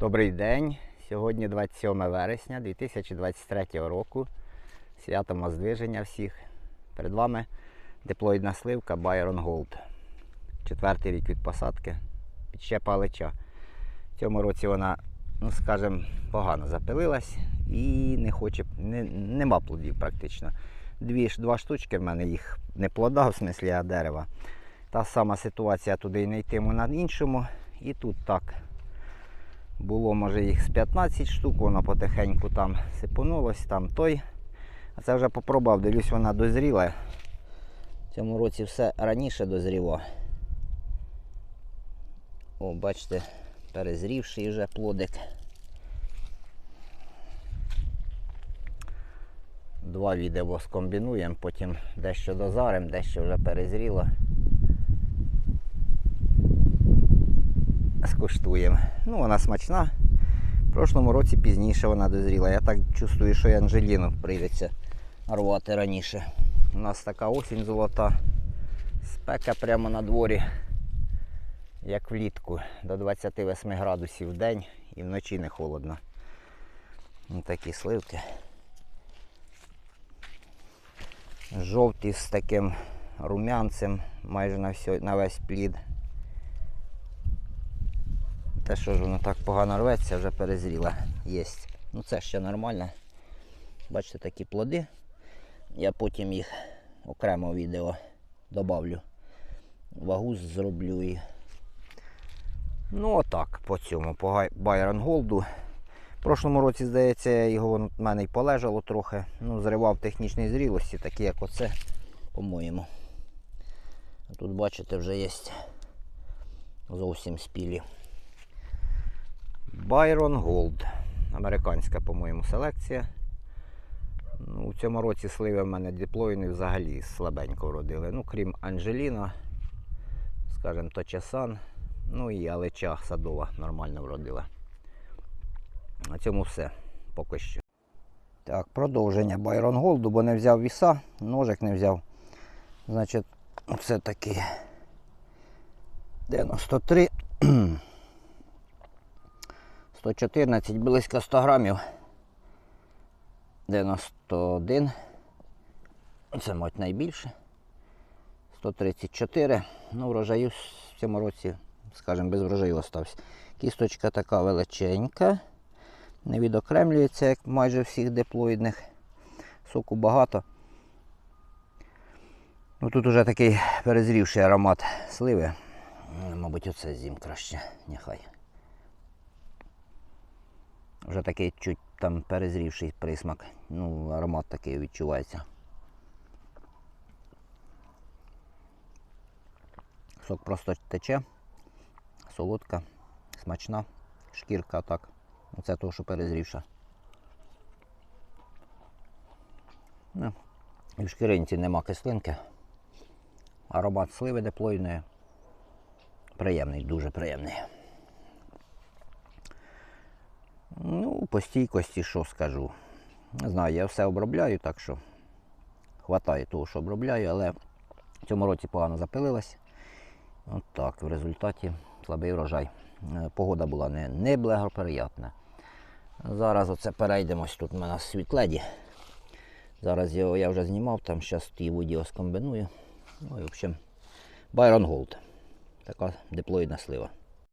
Добрий день. Сьогодні 27 вересня 2023 року. Свято Моздвиження всіх. Перед вами диплоїдна сливка Byron Gold. Четвертий рік від посадки. Підщепа лича. В цьому році вона, ну скажімо, погано запилилась і не хоче, не, нема плодів практично. Дві, два штучки в мене їх не плода, в смислі, а дерева. Та сама ситуація туди й не йтиму на іншому. І тут так. Було, може, їх з 15 штук, воно потихеньку там сипонулось, там той. А це вже попробував, дивлюсь, вона дозріла. В цьому році все раніше дозріло. О, бачите, перезрівший вже плодик. Два відео скомбінуємо, потім дещо дозаримо, дещо вже перезріло. Скуштуємо. Ну, вона смачна. В прошлому році пізніше вона дозріла. Я так чувствую, що і Анжеліну прийдеться рвати раніше. У нас така осінь золота. Спека прямо на дворі, як влітку, до 28 градусів в день і вночі не холодно. Ось такі сливки. Жовті з таким румянцем майже на, всьо- на весь плід. Те, що ж воно так погано рветься, вже перезріла. Єсть. Ну це ще нормально. Бачите, такі плоди. Я потім їх окремо відео добавлю. Вагу зроблю і. Ну отак по цьому, по Байрон Голду. В прошлому році, здається, його в мене й полежало трохи. Ну, зривав технічної зрілості, такі як оце, по-моєму. Тут, бачите, вже є зовсім спілі. Byron Gold. Американська, по-моєму, селекція. Ну, у цьому році сливи в мене диплоїни взагалі слабенько вродили. Ну, крім Анжеліна, скажімо, Точесан, ну і Алеча садова нормально вродила. На цьому все поки що. Так, продовження Byron Gold, бо не взяв віса, ножик не взяв. Значить, це таки 93. 114, близько 100 грамів. 91. Це, мабуть, найбільше. 134. Ну, врожаю в цьому році, скажімо, без врожаю остався. Кісточка така величенька. Не відокремлюється, як майже всіх диплоїдних. Соку багато. Ну, тут уже такий перезрівший аромат сливи. Мабуть, оце зім краще. Нехай. Вже такий чуть там перезрівший присмак. Ну, аромат такий відчувається. Сок просто тече, солодка, смачна, шкірка так. Оце того, що перезрівша. Ну, і в шкіринці нема кислинки. Аромат сливи диплойної. Приємний, дуже приємний. Ну, по стійкості, що скажу. Не знаю, я все обробляю, так що хватає того, що обробляю, але в цьому році погано запилилась. От так, в результаті слабий врожай. Е, Погода була не, не. Зараз оце перейдемось, тут у мене світледі. Зараз його я вже знімав, там зараз ті відео скомбиную. Ну і в общем, Byron Gold. Така диплоїдна слива.